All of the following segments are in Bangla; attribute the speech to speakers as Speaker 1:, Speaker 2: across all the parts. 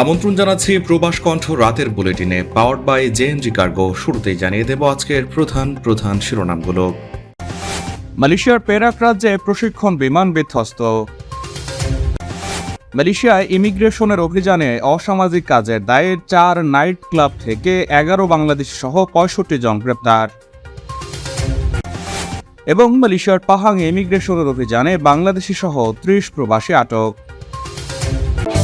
Speaker 1: আমন্ত্রণ জানাচ্ছি প্রবাস কণ্ঠ রাতের বুলেটিনে পাওয়ার্ড বাই জেএনজি কার্গো শুরুতেই জানিয়ে দেব আজকের প্রধান প্রধান শিরোনামগুলো।
Speaker 2: মালয়েশিয়ার পেরাক রাজ্যে প্রশিক্ষণ বিমান বিধ্বস্ত। মালয়েশিয়ায় ইমিগ্রেশনের অভিযানে অসামাজিক কাজের দায়ে চার নাইট ক্লাব থেকে এগারো বাংলাদেশ সহ পঁয়ষট্টি জন গ্রেপ্তার। এবং মালয়েশিয়ার পাহাং ইমিগ্রেশনের অভিযানে বাংলাদেশি সহ ত্রিশ প্রবাসী আটক।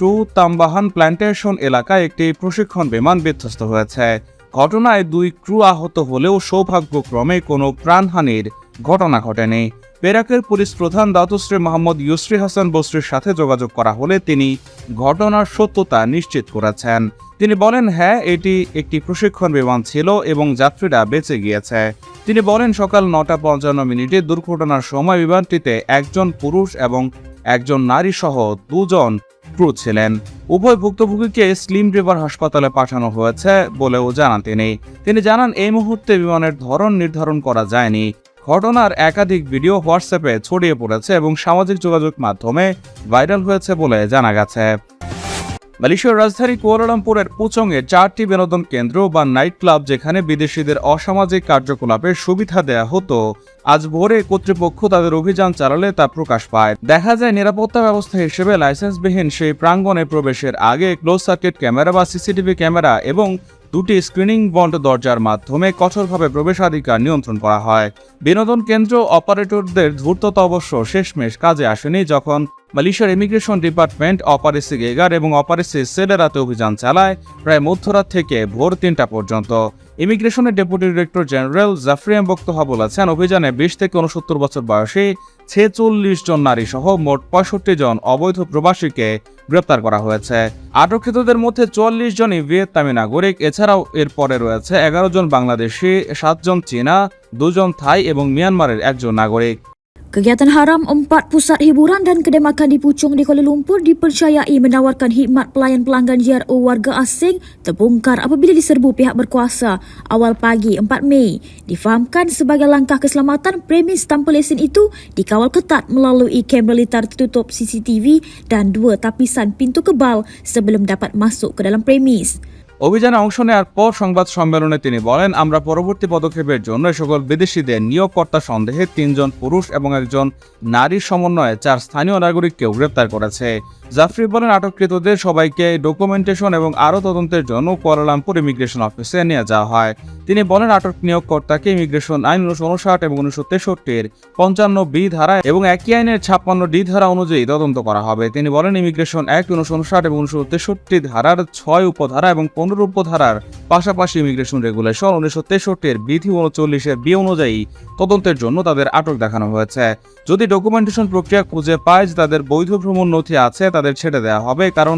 Speaker 2: টু তাম্বাহান প্ল্যান্টেশন এলাকায় একটি প্রশিক্ষণ বিমান বিধ্বস্ত হয়েছে। ঘটনায় দুই ক্রু আহত হলেও সৌভাগ্যক্রমে কোনো প্রাণহানির ঘটনা ঘটেনি। পেরাকের পুলিশ প্রধান দাতুশ্রী মোহাম্মদ ইউসরি হাসান বসরির সাথে যোগাযোগ করা হলে তিনি ঘটনার সত্যতা নিশ্চিত করেছেন। তিনি বলেন হ্যাঁ এটি একটি প্রশিক্ষণ বিমান ছিল এবং যাত্রীরা বেঁচে গিয়েছে। তিনি বলেন, সকাল নটা পঞ্চান্ন মিনিটে দুর্ঘটনার সময় বিমানটিতে একজন পুরুষ এবং একজন নারী সহ দুজন ক্রু ছিলেন। উভয় ভুক্তভোগীকে স্লিম রিভার হাসপাতালে পাঠানো হয়েছে বলেও জানান তিনি। তিনি জানান, এই মুহূর্তে বিমানের ধরন নির্ধারণ করা যায়নি। ঘটনার একাধিক ভিডিও হোয়াটসঅ্যাপে ছড়িয়ে পড়েছে এবং সামাজিক যোগাযোগ মাধ্যমে ভাইরাল হয়েছে বলে জানা গেছে। মালয়েশিয়ার রাজধানী কুয়ালালামপুরের পুচংয়ে চারটি বিনোদন কেন্দ্র বা নাইট ক্লাব যেখানে বিদেশিদের অসামাজিক কার্যকলাপের সুবিধা দেয়া হতো, আজ ভোরে কর্তৃপক্ষ তাদের অভিযান চালালে তা প্রকাশ পায়। দেখা যায় নিরাপত্তা ব্যবস্থা হিসেবে লাইসেন্সবিহীন সেই প্রাঙ্গণে প্রবেশের আগে ক্লোজ সার্কিট ক্যামেরা বা সিসিটিভি ক্যামেরা এবং দুটি স্ক্রিনিং বন্ড দরজার মাধ্যমে কঠোরভাবে প্রবেশাধিকার নিয়ন্ত্রণ করা হয়। বিনোদন কেন্দ্র অপারেটরদের ধূর্ততা অবশ্য শেষমেশ কাজে আসেনি যখন মালয়েশিয়ার ইমিগ্রেশন ডিপার্টমেন্ট অপারেসি গেগার এবং অপারেসি সেলেরাতে অভিযান চালায় প্রায় মধ্যরাত থেকে ভোর তিনটা পর্যন্ত। ইমিগ্রেশনের ডেপুটি ডিরেক্টর জেনারেল জাফরিয়াম বক্তব্য বলেছেন, অভিযানে বিশ থেকে উনসত্তর বছর বয়সী ছেচল্লিশ জন নারী সহ মোট পঁয়ষট্টি জন অবৈধ প্রবাসীকে গ্রেপ্তার করা হয়েছে। আটককৃতদের মধ্যে চুয়াল্লিশ জনই ভিয়েতনামি নাগরিক, এছাড়াও এর পরে রয়েছে এগারো জন বাংলাদেশি, সাতজন চীনা, দুজন থাই এবং মিয়ানমারের একজন নাগরিক।
Speaker 3: Kegiatan haram empat pusat hiburan dan kedai makan di Puchong di Kuala Lumpur dipercayai menawarkan khidmat pelayan pelanggan JRO warga asing terbongkar apabila diserbu pihak berkuasa awal pagi 4 Mei. Difahamkan sebagai langkah keselamatan, premis tanpa lesen itu dikawal ketat melalui kamera litar tertutup CCTV dan dua tapisan pintu kebal sebelum dapat masuk ke dalam premis.
Speaker 2: অভিযানে অংশ নেওয়ার পর সংবাদ সম্মেলনে তিনি বলেন, আমরা পরবর্তী পদক্ষেপের জন্য সকল বিদেশিদের নিয়োগকর্তা সন্দেহে তিনজন পুরুষ এবং একজন নারীর সমন্বয়ে চার স্থানীয় নাগরিককেও গ্রেপ্তার করেছে। জাফরি বলেন, আটককৃতদের সবাইকে ডকুমেন্টেশন এবং আরও তদন্তের জন্য কুয়ালালামপুর ইমিগ্রেশন অফিসে নিয়ে যাওয়া হয়। তিনি বলেন, আটক নিয়োগকর্তাকে ইমিগ্রেশন আইন উনিশশো উনষাট এবং উনিশশো তেষট্টির পঞ্চান্ন বি ধারা এবং একই আইনের ছাপ্পান্ন ডি ধারা অনুযায়ী তদন্ত করা হবে। তিনি বলেন, ইমিগ্রেশন অ্যাক্ট উনিশশো উনষাট এবং উনিশশো তেষট্টি ধারার ছয় উপধারা এবং পনেরো উপধারার পাশাপাশি ইমিগ্রেশন রেগুলেশন উনিশশো তেষট্টির বিধি উনচল্লিশের বি অনুযায়ী তদন্তের জন্য তাদের আটক দেখানো হয়েছে। যদি ডকুমেন্টেশন প্রক্রিয়া খুঁজে পায় যে তাদের বৈধ ভ্রমণ নথি আছে, তাদের ছেড়ে দেওয়া হবে, কারণ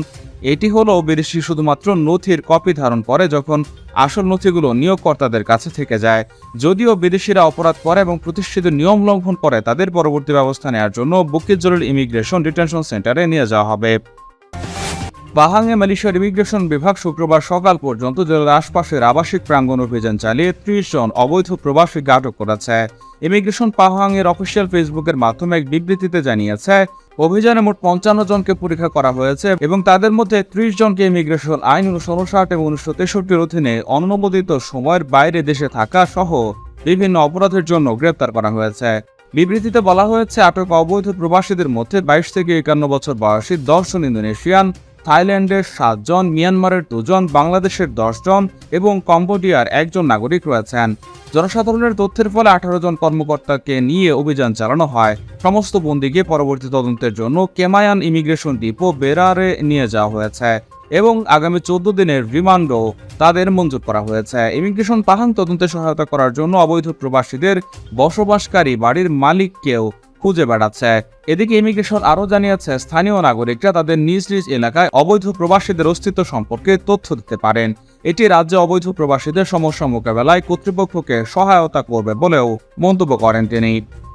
Speaker 2: এটি হলো বিদেশি শুধুমাত্র নথির কপি ধারণ করে যখন আসল নথিগুলো নিয়োগকর্তাদের কাছে থেকে যায়। যদিও বিদেশিরা অপরাধ করে এবং প্রতিষ্ঠিত নিয়ম লঙ্ঘন করে, তাদের পরবর্তী ব্যবস্থা নেওয়ার জন্য বুকিত জরুরি ইমিগ্রেশন ডিটেনশন সেন্টারে নিয়ে যাওয়া হবে। পাহাংয়ে মালয়েশিয়ার ইমিগ্রেশন বিভাগ শুক্রবার সকাল পর্যন্ত জেলার আশপাশের আবাসিক প্রাঙ্গণ অভিযান চালিয়ে ত্রিশ জন অবৈধ প্রবাসীকে আটক করেছে। ইমিগ্রেশন পাহাংয়ের অফিসিয়াল ফেসবুকের মাধ্যমে এক বিবৃতিতে জানিয়েছে, অভিযানে মোট পঞ্চান্ন জনকে পরীক্ষা করা হয়েছে এবং তাদের মধ্যে ত্রিশ জনকে ইমিগ্রেশন আইন উনিশশো উনষাট এবং উনিশশো তেষট্টির অধীনে অনুমোদিত সময়ের বাইরে দেশে থাকা সহ বিভিন্ন অপরাধের জন্য গ্রেপ্তার করা হয়েছে। বিবৃতিতে বলা হয়েছে, আটক অবৈধ প্রবাসীদের মধ্যে বাইশ থেকে একান্ন বছর বয়সী দশজন ইন্দোনেশিয়ান থাইল্যান্ডের সাতজন, মিয়ানমারের দুজন, বাংলাদেশের দশজন এবং কম্বোডিয়ার একজন নাগরিক রয়েছেন। জনসাধারণের তথ্যের ফলে আঠারো জন কর্মকর্তাকে নিয়ে অভিযান চালানো হয়। সমস্ত বন্দীকে পরবর্তী তদন্তের জন্য কেমায়ান ইমিগ্রেশন ডিপো বেরারে নিয়ে যাওয়া হয়েছে এবং আগামী চোদ্দ দিনের রিমান্ডও তাদের মঞ্জুর করা হয়েছে। ইমিগ্রেশন পাহাং তদন্তে সহায়তা করার জন্য অবৈধ প্রবাসীদের বসবাসকারী বাড়ির মালিককেও খুঁজে বেড়াচ্ছে। এদিকে ইমিগ্রেশন আরও জানিয়েছে, স্থানীয় নাগরিকরা তাদের নিজ নিজ এলাকায় অবৈধ প্রবাসীদের অস্তিত্ব সম্পর্কে তথ্য দিতে পারেন। এটি রাজ্যে অবৈধ প্রবাসীদের সমস্যা মোকাবেলায় কর্তৃপক্ষকে সহায়তা করবে বলেও মন্তব্য করেন তিনি।